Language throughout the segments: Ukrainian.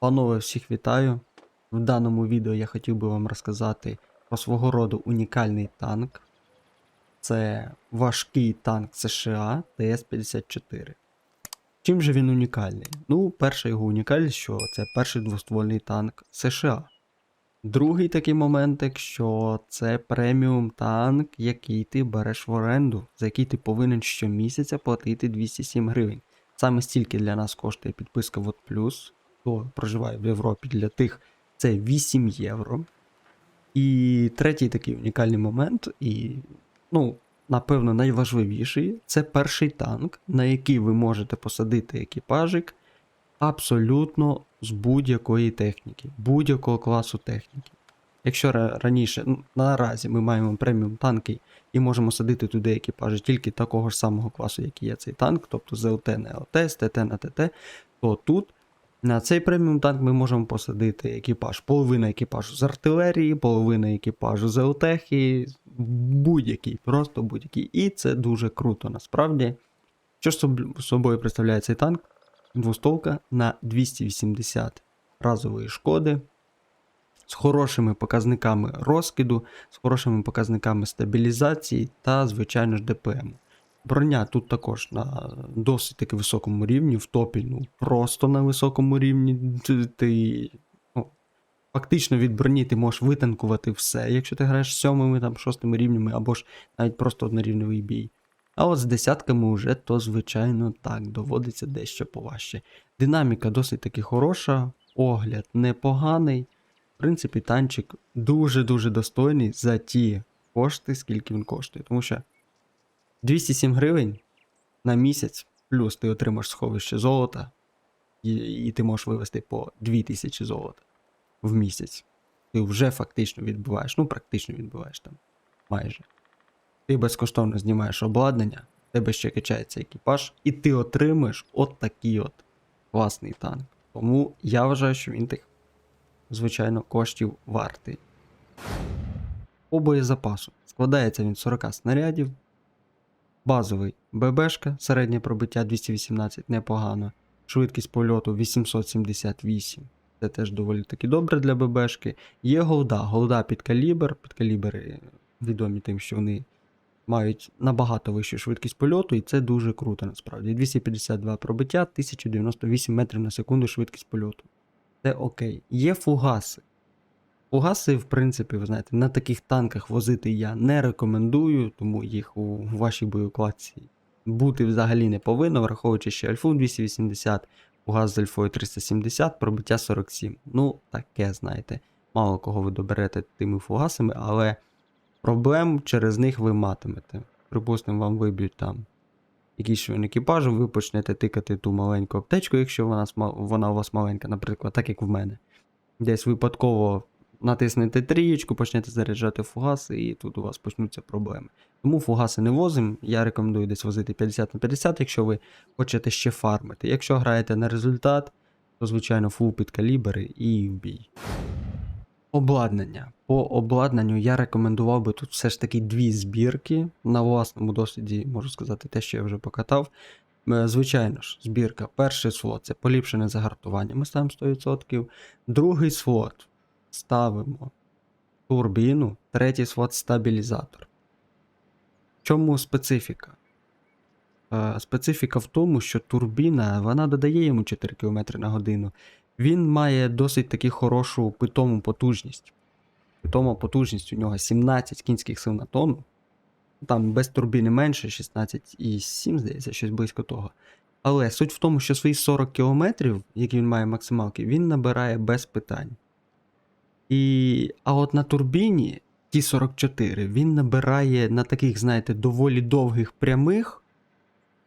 Панове, всіх вітаю. В даному відео я хотів би вам розказати про свого роду унікальний танк. Це важкий танк США ТС-54. Чим же він унікальний? Ну, перша його унікальність, що це перший двоствольний танк США. Другий такий моментик, що це преміум танк, який ти береш в оренду, за який ти повинен щомісяця платити 207 гривень. Саме стільки для нас коштує підписка Плюс, хто проживає в Європі для тих це 8 євро. І третій такий унікальний момент, і, ну, напевно, найважливіший це перший танк, на який ви можете посадити екіпажик абсолютно з будь-якої техніки, будь-якого класу техніки. Якщо раніше, ну, наразі ми маємо преміум танки і можемо садити туди екіпажі тільки такого ж самого класу, який є цей танк, тобто з ЛТ на ЛТ, з ТТ на ТТ, то тут на цей преміум танк ми можемо посадити екіпаж. Половина екіпажу з артилерії, половина екіпажу з ЛТХи, будь-який, просто будь-який. І це дуже круто насправді. Що ж соб- собою представляє цей танк? Двостолка на 280 разової шкоди, з хорошими показниками розкиду, з хорошими показниками стабілізації та, звичайно ж, ДПМ. Броня тут також на досить таки високому рівні, в топі, ну просто на високому рівні. Ти, ну, фактично від броні ти можеш витанкувати все, якщо ти граєш сьомими, там, шостими рівнями, або ж навіть просто однорівневий бій. А от з десятками вже, то, звичайно, так, доводиться дещо поважче. Динаміка досить таки хороша, огляд непоганий. В принципі, танчик дуже-дуже достойний за ті кошти, скільки він коштує. Тому що 207 гривень на місяць, плюс ти отримаєш сховище золота, і, і ти можеш вивести по 2000 золота в місяць. Ти вже фактично відбуваєш, ну практично відбуваєш там майже. Ти безкоштовно знімаєш обладнання, в тебе ще качається екіпаж, і ти отримаєш от такий от класний танк. Тому я вважаю, що він тих, звичайно, коштів вартий. По боєзапасу складається він з 40 снарядів. Базовий ББшка, середнє пробиття 218 непогано. Швидкість польоту 878. Це теж доволі таки добре для ББшки. Є голда, голда під калібр. Під калібри відомі тим, що вони мають набагато вищу швидкість польоту, і це дуже круто насправді. 252 пробиття, 1098 метрів на секунду швидкість польоту. Це окей. Є фугаси. Фугаси, в принципі, ви знаєте, на таких танках возити я не рекомендую, тому їх у вашій боєкладці бути взагалі не повинно, враховуючи ще альфу 280, фугас з альфою 370, пробиття 47. Ну, таке, знаєте, мало кого ви доберете тими фугасами, але проблем через них ви матимете. Припустимо, вам виб'ють там якийсь член екіпажу, ви почнете тикати ту маленьку аптечку, якщо вона, вона у вас маленька, наприклад, так як в мене. Десь випадково натиснете трієчку, почнете заряджати фугаси, і тут у вас почнуться проблеми. Тому фугаси не возимо. Я рекомендую десь возити 50 на 50, якщо ви хочете ще фармити. Якщо граєте на результат, то звичайно фул під калібри і в бій. Обладнання. По обладнанню я рекомендував би тут все ж таки дві збірки. На власному досвіді можу сказати те, що я вже покатав. Е, Звичайно ж, збірка. Перший слот це поліпшене загартування. Ми ставимо 100%. Другий слот ставимо турбіну, третій слот стабілізатор. В чому специфіка? Е, Специфіка в тому, що турбіна вона додає йому 4 км на годину. Він має досить таки хорошу питому потужність. Питома потужність у нього 17 кінських сил на тонну. Там без турбіни менше, 16,7, здається, щось близько того. Але суть в тому, що свої 40 км, які він має максималки, він набирає без питань. І... А от на турбіні ті 44 він набирає на таких, знаєте, доволі довгих прямих,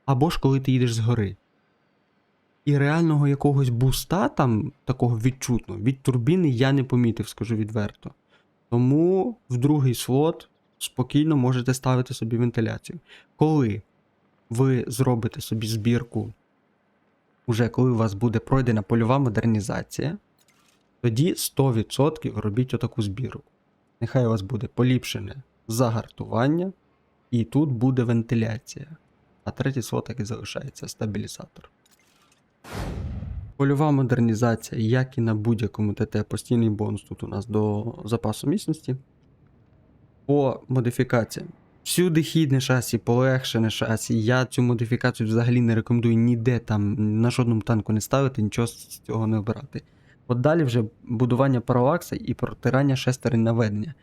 або ж коли ти їдеш згори. І реального якогось буста там, такого відчутного, від турбіни я не помітив, скажу відверто. Тому в другий слот спокійно можете ставити собі вентиляцію. Коли ви зробите собі збірку, уже коли у вас буде пройдена польова модернізація, тоді 100% робіть отаку збірку. Нехай у вас буде поліпшене загартування, і тут буде вентиляція. А третій слот так і залишається стабілізатор. Польова модернізація, як і на будь-якому ТТ, постійний бонус тут у нас до запасу міцності. По модифікаціям. Всюди хідне шасі, полегшене шасі. Я цю модифікацію взагалі не рекомендую ніде там на жодному танку не ставити, нічого з цього не обирати. От далі вже будування паралакса і протирання шестерень наведення.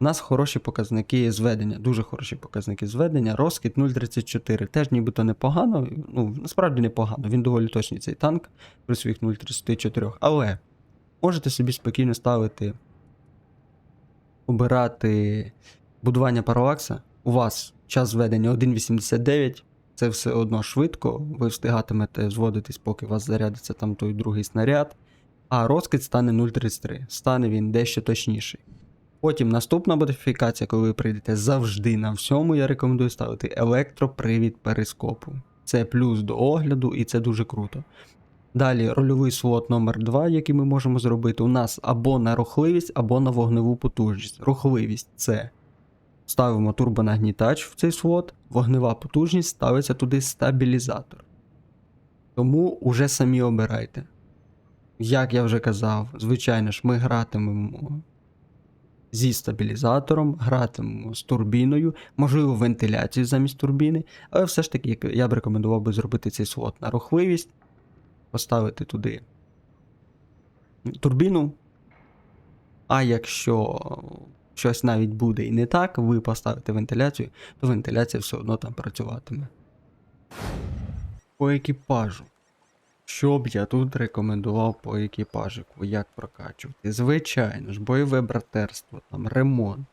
У нас хороші показники зведення, дуже хороші показники зведення. Розкид 0.34. Теж нібито непогано. Ну, насправді непогано. Він доволі точний цей танк при своїх 0.34. Але можете собі спокійно ставити, обирати будування паралакса. У вас час зведення 1.89. Це все одно швидко. Ви встигатимете зводитись, поки у вас зарядиться там той другий снаряд. А розкид стане 0.33. Стане він дещо точніший. Потім наступна модифікація, коли ви прийдете завжди на всьому, я рекомендую ставити електропривід перископу. Це плюс до огляду, і це дуже круто. Далі рольовий слот номер 2 який ми можемо зробити, у нас або на рухливість, або на вогневу потужність. Рухливість це ставимо турбонагнітач в цей слот, вогнева потужність ставиться туди стабілізатор. Тому уже самі обирайте. Як я вже казав, звичайно ж, ми гратимемо зі стабілізатором, гратимемо з турбіною, можливо, вентиляцію замість турбіни, але все ж таки я б рекомендував би зробити цей слот на рухливість, поставити туди турбіну. А якщо щось навіть буде і не так, ви поставите вентиляцію, то вентиляція все одно там працюватиме. По екіпажу. Що б я тут рекомендував по екіпажику, як прокачувати? Звичайно ж, бойове братерство, там ремонт.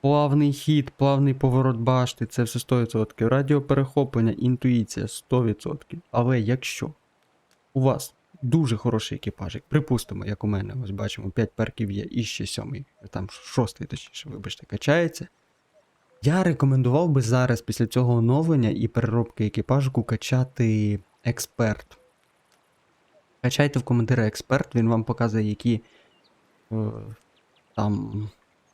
Плавний хід, плавний поворот башти, це все 100%. Радіоперехоплення, інтуїція 100%. Але якщо у вас дуже хороший екіпажик, припустимо, як у мене, ось бачимо, 5 перків є і ще 7, там 6, точніше, вибачте, качається. Я рекомендував би зараз після цього оновлення і переробки екіпажику качати експерт. Качайте в командира експерт, він вам показує, які е, там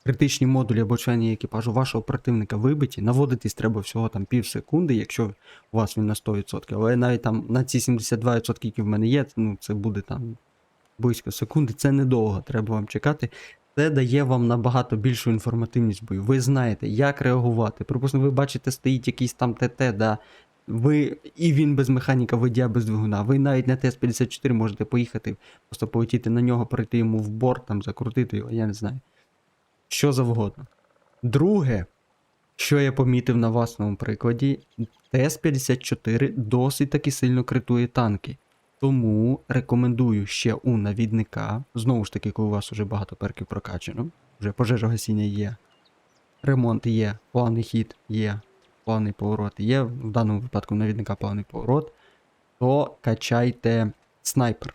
критичні модулі або члені екіпажу вашого противника вибиті. Наводитись треба всього там пів секунди, якщо у вас він на 100%. Але навіть там на ці 72%, які в мене є, ну це буде там близько секунди. Це недовго, треба вам чекати. Це дає вам набагато більшу інформативність бою. Ви знаєте, як реагувати. Припустимо, ви бачите, стоїть якийсь там ТТ, да. Ви і він без механіка, водія без двигуна. Ви навіть на ТС-54 можете поїхати, просто полетіти на нього, перейти йому в борт, там закрутити його, я не знаю. Що завгодно. Друге, що я помітив на власному прикладі, ТС-54 досить таки сильно критує танки. Тому рекомендую ще у навідника. Знову ж таки, коли у вас вже багато перків прокачано, вже пожежогасіння є, ремонт є, плавний хід є, плавний поворот є, в даному випадку навідника плавний поворот, то качайте снайпер.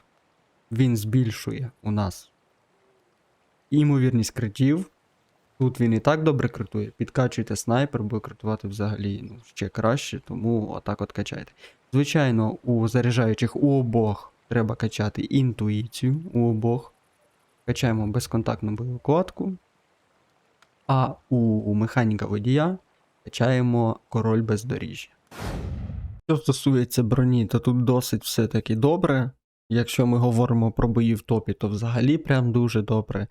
Він збільшує у нас імовірність критів. Тут він і так добре критує. Підкачуйте снайпер, буде критувати взагалі ну, ще краще, тому отак от качайте. Звичайно, у заряджаючих у обох треба качати інтуїцію у обох. Качаємо безконтактну бойову кладку. А у механіка водія качаємо король бездоріжжя. Що стосується броні, то тут досить все-таки добре. Якщо ми говоримо про бої в топі, то взагалі прям дуже добре.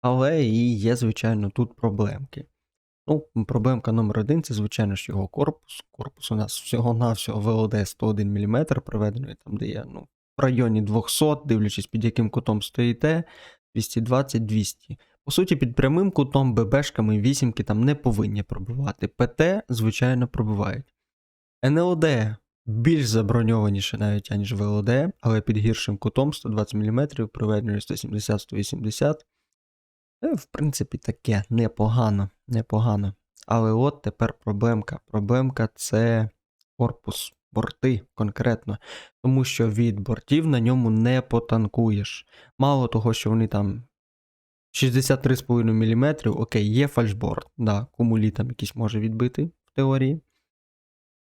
Але і є, звичайно, тут проблемки. Ну, проблемка номер один це, звичайно ж, його корпус. Корпус у нас всього-навсього ВЛД 101 мм, проведений там, де є ну, в районі 200, дивлячись, під яким кутом стоїте, 220-200. По суті, під прямим кутом ББшками вісімки там не повинні пробивати. ПТ, звичайно, пробивають. НЛД більш заброньованіше навіть, аніж ВЛД, але під гіршим кутом 120 мм, проведеною 170-180. Е, В принципі, таке непогано, непогано. Але от тепер проблемка. Проблемка це корпус, борти конкретно. Тому що від бортів на ньому не потанкуєш. Мало того, що вони там 63,5 мм, окей, є фальшборд, да, кумулі там якийсь може відбити в теорії.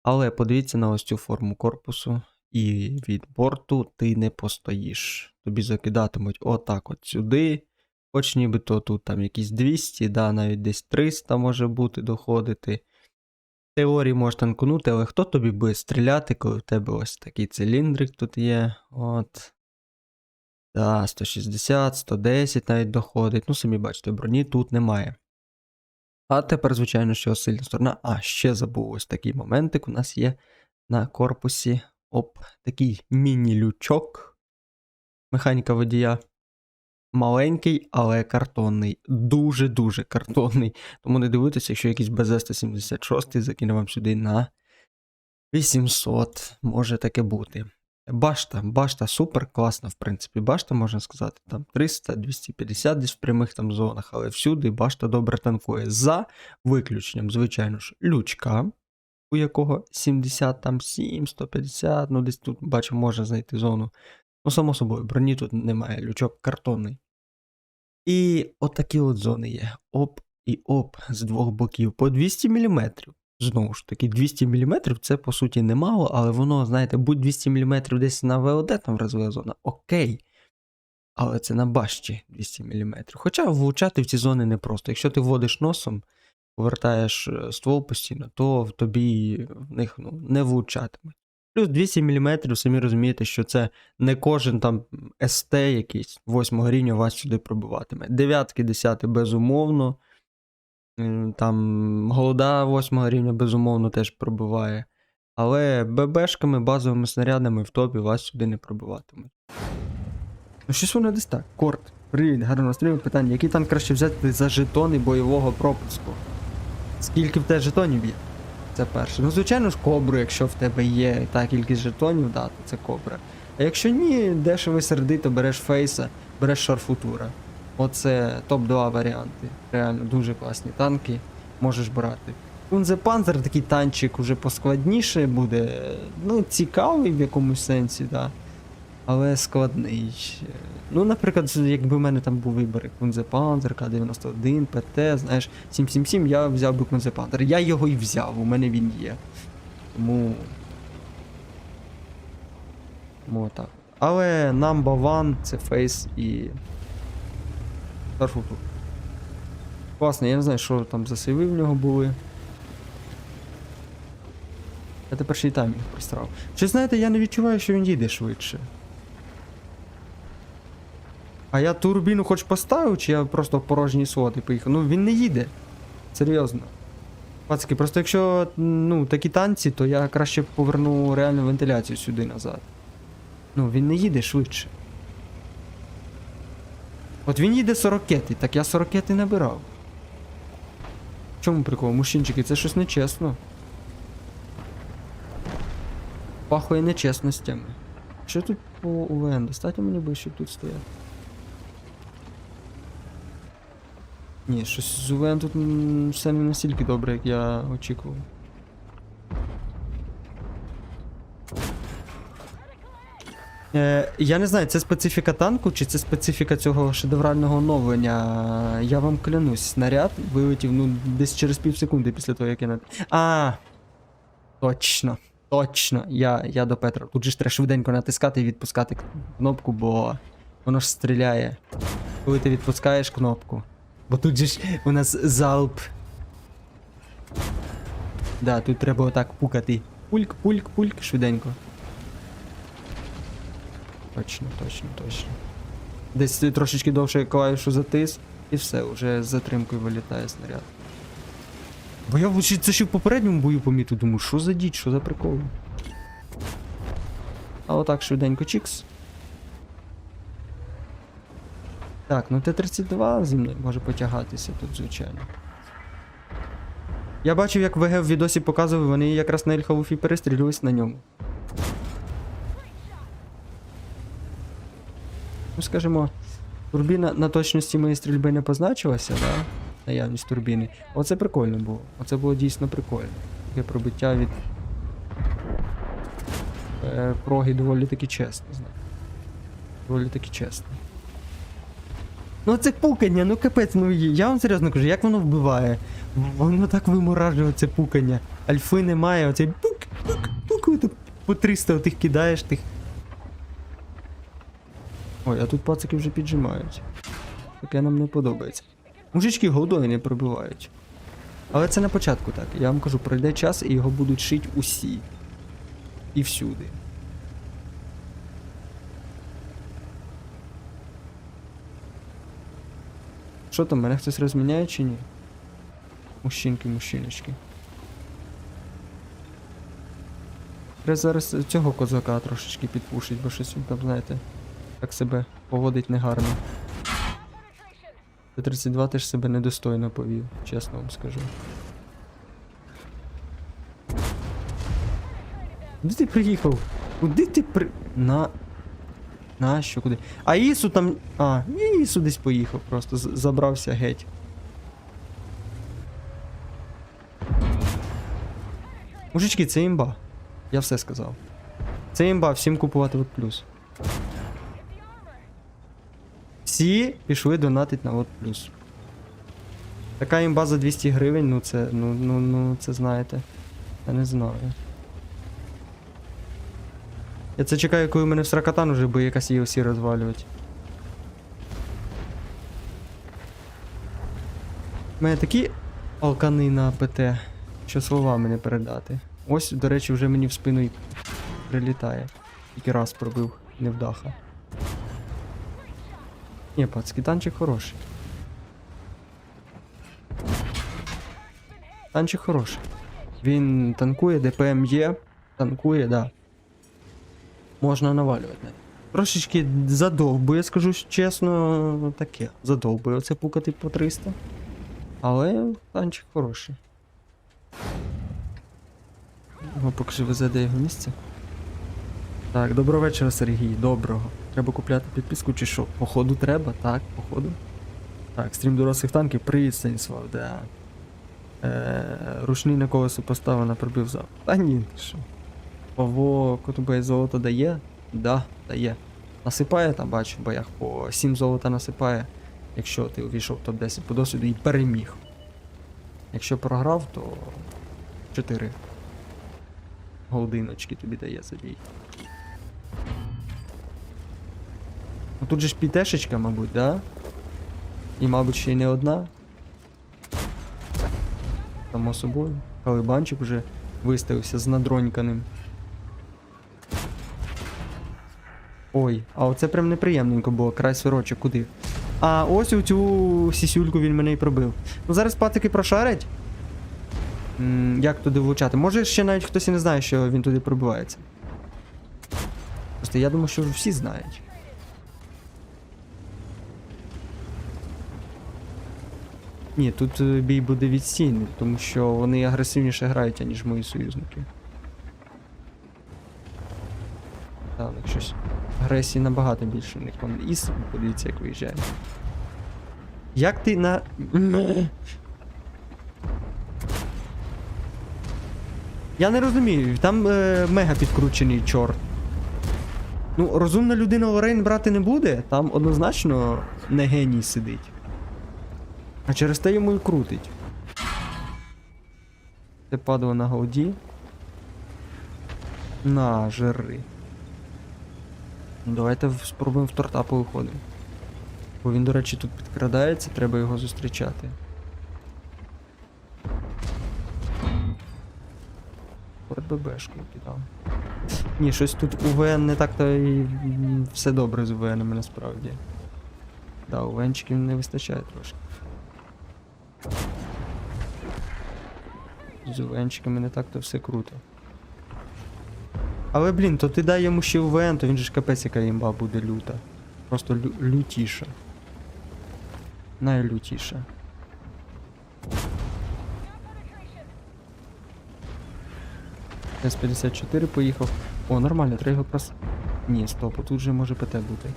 Але подивіться на ось цю форму корпусу, і від борту ти не постоїш. Тобі закидатимуть отак от сюди. Хоч нібито тут там якісь 200, да, навіть десь 300 може бути доходити. В теорії можеш танкунути, але хто тобі буде стріляти, коли в тебе ось такий циліндрик тут є. От. Да, 160, 110 навіть доходить. Ну, самі бачите, броні тут немає. А тепер, звичайно, що сильна сторона. А, ще забув ось такий моментик у нас є на корпусі. Оп, такий міні-лючок. Механіка водія. Маленький, але картонний. Дуже-дуже картонний. Тому не дивуйтеся, якщо якийсь БЗ-176 закине вам сюди на 800. Може таке бути. Башта, башта супер класна, в принципі. Башта, можна сказати, там 300, 250 десь в прямих там зонах, але всюди башта добре танкує. За виключенням, звичайно ж, лючка, у якого 77, 150, ну десь тут, бачу, можна знайти зону. Ну, само собою, броні тут немає, лючок картонний. І отакі от зони є. Оп і оп з двох боків по 200 мм. Знову ж таки, 200 мм це по суті немало, але воно, знаєте, будь 200 мм десь на ВОД там вразила зона, окей. Але це на башті 200 мм. Хоча влучати в ці зони непросто. Якщо ти вводиш носом, повертаєш е, ствол постійно, то в тобі в них ну, не влучатиме. Плюс 200 мм, самі розумієте, що це не кожен там СТ якийсь 8 рівня вас сюди пробиватиме. Дев'ятки, десяти, безумовно. М, Там голода 8 рівня, безумовно, теж пробиває. Але ББшками, базовими снарядами в топі вас сюди не пробиватимуть. Ну, щось воно десь так. Корт. Привіт, гарно настрою. Питання, який танк краще взяти за жетони бойового пропуску? Скільки в тебе жетонів є? Це перше. Ну, звичайно ж, кобру, якщо в тебе є та кількість жетонів, да, то це кобра. А якщо ні, дешевий серди, то береш фейса, береш шарфутура. Оце топ-2 варіанти. Реально дуже класні танки. Можеш брати. Кунзе Панзер такий танчик уже поскладніше буде. Ну, цікавий в якомусь сенсі, да. Але складний. Ну, наприклад, якби в мене там був вибір Кунзе Панзер, К-91, ПТ, знаєш, 777, я взяв би Кунзе Панзер. Я його і взяв, у мене він є. Тому. Тому так. Але number one це фейс і. Старфуту. Класно, я не знаю, що там за сейви в нього були. Я тепер ще й їх пристрав. Чи знаєте, я не відчуваю, що він їде швидше. А я турбіну хоч поставив, чи я просто в порожній слот і поїхав? Ну він не їде. Серйозно. Пацки, просто якщо ну, такі танці, то я краще поверну реальну вентиляцію сюди назад. Ну, він не їде швидше. От він їде 40 так я 40 набирав. В чому прикол? Мужчинчики, це щось нечесно. Пахує нечесностями. Що тут по УВН? Достатньо мені би, щоб тут стояти. Ні, щось з УВН тут все не настільки добре, як я очікував. Е, я не знаю, це специфіка танку чи це специфіка цього шедеврального оновлення. Я вам клянусь, снаряд вилетів ну, десь через пів секунди після того, як я на. А! Точно, точно. Я, я до Петра. Тут же ж треба швиденько натискати і відпускати кнопку, бо воно ж стріляє. Коли ти відпускаєш кнопку. Бо тут же ж у нас залп. Да, тут треба отак пукати. Пульк, пульк, пульк, швиденько. Точно, точно, точно. Десь трошечки довше клавішу затис, і все, вже з затримкою вилітає снаряд. Бо я це ще в попередньому бою помітив, думаю, що за діч, що за прикол. А отак швиденько чікс. Так, ну Т-32 зі мною може потягатися тут, звичайно. Я бачив, як ВГ в відосі показував, вони якраз на Ельхауфі перестрілювались на ньому. Скажімо, турбіна на точності моєї стрільби не позначилася, да? Наявність турбіни. Оце прикольно було. Оце було дійсно прикольно. Таке пробиття від е, проги доволі таки чесно, знаю. Доволі таки чесно. Ну це пукання, ну капець, ну я вам серйозно кажу, як воно вбиває? Воно так виморажує це пукання. Альфи немає, оцей пук, пук, пук, по 300 отих кидаєш тих. Ой, а тут пацики вже піджимають. Таке нам не подобається. Мужички голдою не пробивають. Але це на початку так. Я вам кажу, пройде час і його будуть шити усі. І всюди. Що там, мене хтось розміняє чи ні? Мужчинки, мужчиночки. Треба зараз цього козака трошечки підпушить, бо щось він там, знаєте, так себе поводить негарно. Т-32 теж себе недостойно повів, чесно вам скажу. Куди ти приїхав? Куди ти при. На. На що куди? А Ісу там. А, Ісу десь поїхав просто. Забрався геть. Мужички, це імба. Я все сказав. Це імба, всім купувати от плюс. Всі пішли донатить на от плюс. Така імба за 200 гривень, ну це, ну, ну, ну, це знаєте. Я не знаю. Я це чекаю, коли у мене в сракатан уже буде якась EOC розвалювати. У мене такі алкани на ПТ, що словами не передати. Ось, до речі, вже мені в спину прилітає. Тільки раз пробив невдаха. Ні, пацки, танчик хороший. Танчик хороший. Він танкує, ДПМ є, танкує, да. Можна навалювати. Трошечки задовбує, скажу чесно, таке. Задовбує оце пукати по 300. Але танчик хороший. О, покажи везе, де його місце. Так, доброго вечора, Сергій. Доброго. Треба купляти підписку чи що? Походу треба, так, походу. Так, стрім дорослих танків, привіт, Станіслав, да. Е, рушний на колесо поставив на пробив зал. Та ні, що. Павло Котубей золото дає? Да, дає. Насипає там, бачу, в боях по 7 золота насипає, якщо ти увійшов в топ-10 по досвіду і переміг. Якщо програв, то 4 голдиночки тобі дає за бій. Ну тут же ж пітешечка, мабуть, да? І, мабуть, ще й не одна. Само собою. Калибанчик вже виставився з надроньканим. Ой, а оце прям неприємненько було, край сирочок, куди? А ось у цю сісюльку він мене і пробив. Ну зараз пацики прошарять. М, як туди влучати? Може ще навіть хтось і не знає, що він туди пробивається. Просто я думаю, що всі знають. Ні, тут е, бій буде відстійний, тому що вони агресивніше грають, аніж мої союзники. Так, у щось. Агресії набагато більше в них. Вон Іс, подивіться, як виїжджає. Як ти на. Я не розумію, там е, мега підкручений чорт. Ну, розумна людина Лорейн брати не буде, там однозначно не геній сидить. А через те йому і крутить. Це падало на голді. На, жири. Давайте спробуємо в торта повиходимо. Бо він, до речі, тут підкрадається, треба його зустрічати. ББшкою кидав. Ні, щось тут УВН не так-то і все добре з УВНами насправді. Да, УВНчиків не вистачає трошки. З УВНчиками не так-то все круто. Але блін, то ти дай йому ще УВН, то він же ж капець яка імба буде люта. Просто лю лютіша. Найлютіша. С-54 поїхав. О, нормально, треба його прос... Ні, стоп, тут же може ПТ бути.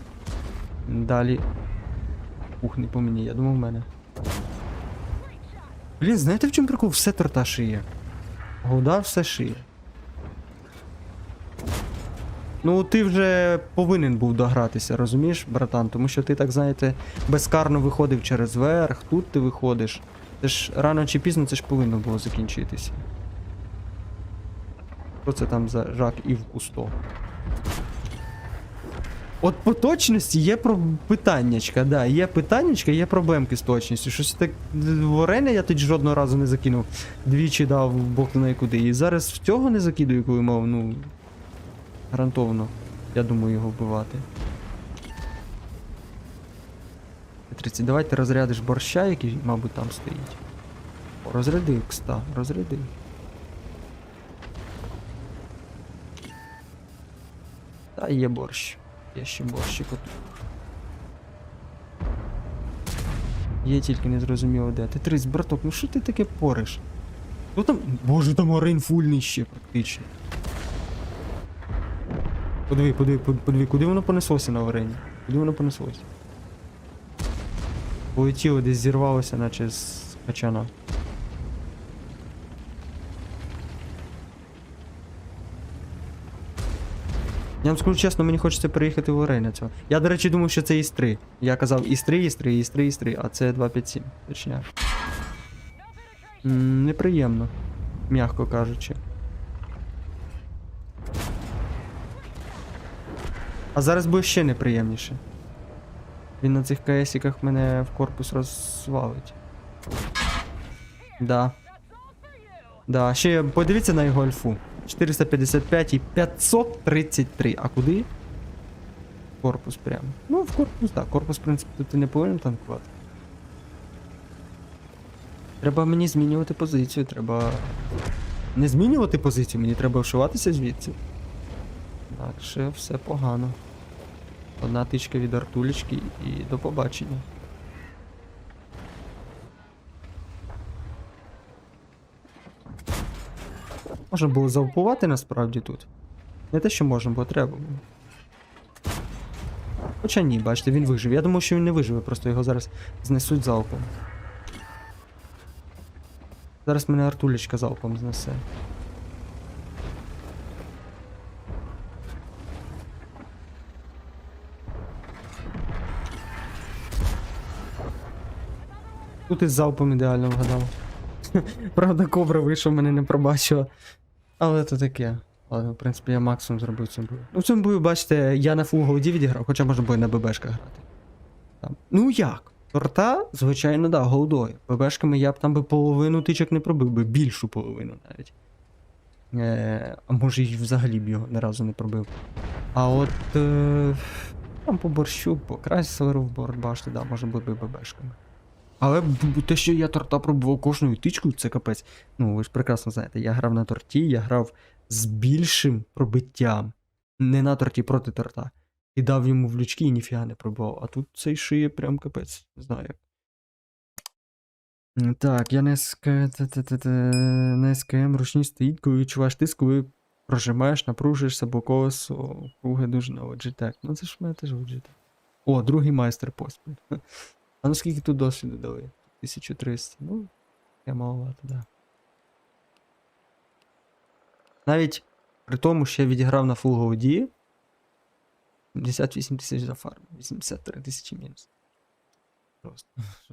Далі. Ух, не по мені, я думав в мене. Блін, знаєте в чому прикол? Все торта шиє. Голда все шиє. Ну, ти вже повинен був догратися, розумієш, братан? Тому що ти, так знаєте, безкарно виходив через верх, тут ти виходиш. Це ж рано чи пізно це ж повинно було закінчитися. Що це там за жак і в кусто? От по точності є про питаннячка, да, є питаннячка, є проблемки з точністю. Щось так варення я тоді жодного разу не закинув. Двічі дав бог знає куди. І зараз в цього не закидую, коли мав, ну. Гарантовано. Я думаю його вбивати. 30, давай ти розрядиш борща, який, мабуть, там стоїть. О, розрядив, кста, розрядив. Та є борщ. Є ще борщик отут. Є тільки не зрозуміло де. Ти трись, браток, ну що ти таке пориш? Хто там. Боже, там орейн фульний ще практично. Подиви, подиви, под- подиви, куди воно понеслося на орені? Куди воно понеслося? Полетіло, десь зірвалося, наче з качана. Я вам скажу чесно, мені хочеться переїхати в Орей на цього. Я, до речі, думав, що це ІС-3. Я казав ІС-3, ІС-3, ІС-3, ІС-3, а це 257. Точняк. М, Неприємно, м'яко кажучи. А зараз буде ще неприємніше. Він на цих КСіках мене в корпус розвалить. Да. Да, ще подивіться на його альфу. 455 і 533. А куди? Корпус прямо. Ну, в корпус, так. Корпус, в принципі, тут і не повинен танкувати. Треба мені змінювати позицію, треба. Не змінювати позицію, мені треба вшиватися звідси. Інакше все погано. Одна тичка від артулечки і до побачення. Можна було залпувати насправді тут. Не те, що можна, бо треба було. Хоча ні, бачите, він вижив. Я думав, що він не виживе, просто його зараз знесуть залпом. Зараз мене артулечка залпом знесе. Тут із залпом ідеально вгадав. Правда, кобра вийшов, мене не пробачила. Але то таке. Ладно, в принципі, я максимум зробив цьому бою. Ну, в цьому бою, бачите, я на фул голді відіграв, хоча можна було на ББшках грати. Там. Ну як? Торта, звичайно, да, голдою. ББшками я б там би половину тичок не пробив би, більшу половину навіть. Е, а може і взагалі б його ні разу не пробив. А от. Е, там по борщу, по крайселеру в борт башти, да, може бути ББшками. Але те, що я торта пробував кожною тичкою, це капець. Ну, ви ж прекрасно знаєте, я грав на торті, я грав з більшим пробиттям. Не на торті проти торта. І дав йому в лючки і ніфіга не пробував. А тут цей шиє прям капець. Не знаю Так, я на СК... на СКМ ручні стоїть, коли відчуваєш тиск, коли прожимаєш, напружуєшся, бо колесо круге дуже на Logitech. Ну це ж в мене теж Logitech. О, другий майстер поспіль. А ну скільки тут досвіду дали? 1300. Ну, я маловато, да. Навіть при тому, що я відіграв на Full Голді 78 тисяч за фарм, 83 тисячі мінус. Просто.